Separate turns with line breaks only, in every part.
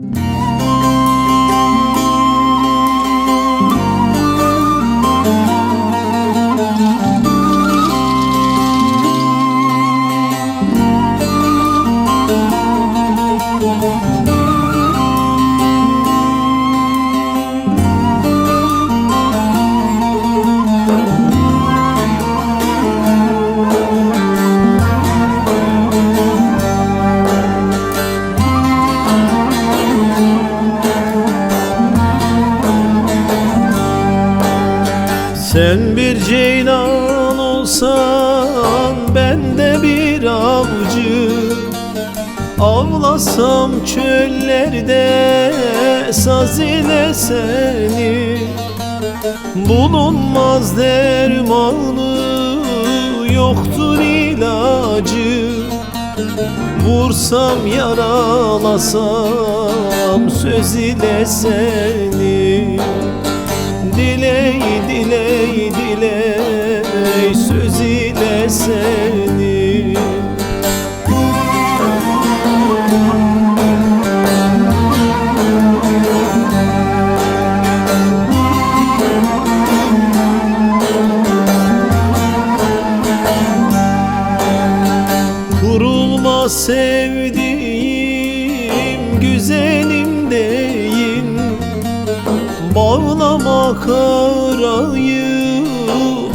Thank you. Sen bir ceylan olsan ben de bir avcı. Avlasam çöllerde saz ile seni. Bulunmaz dermanı yoktur ilacı. Vursam yaralasam söz ile seni. Diley diley söz ile seni. Kurulma sevdiğim güzelim deyin Bağlama karayı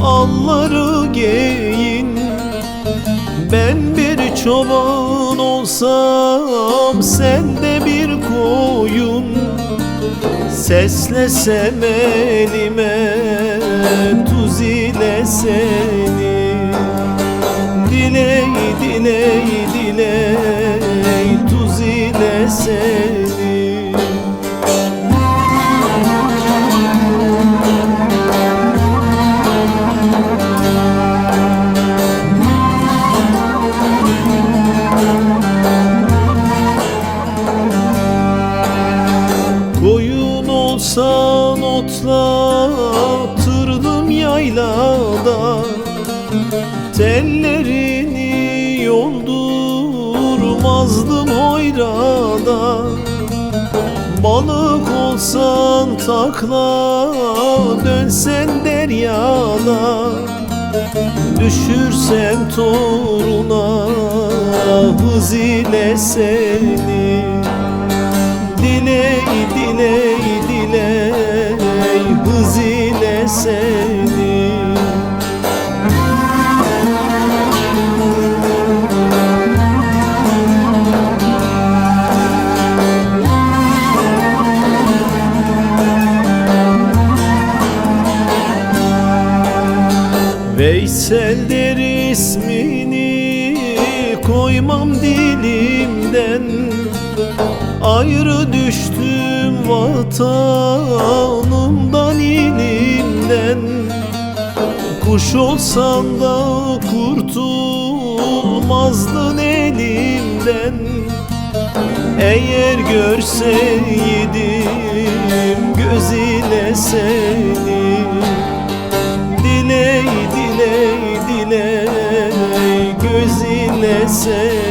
alları geyin. Ben bir çoban olsam sen de bir koyun. Seslesem elime tuz ile seni. Diley diley diley tuz ile seni Koyun olsan otlatırdım yaylada. Tellerini yoldurmazdım oyrada. Balık olsan takla dönsen deryada. Düşürsen toruna hız ile seni seni Veysel'dir ismini koymam dilimden. Ayrı düştüm vatanımdan ilimden Kuş olsan da kurtulmazdın elimden Eğer görseydim göz ile seni Diley diley diley göz ile seni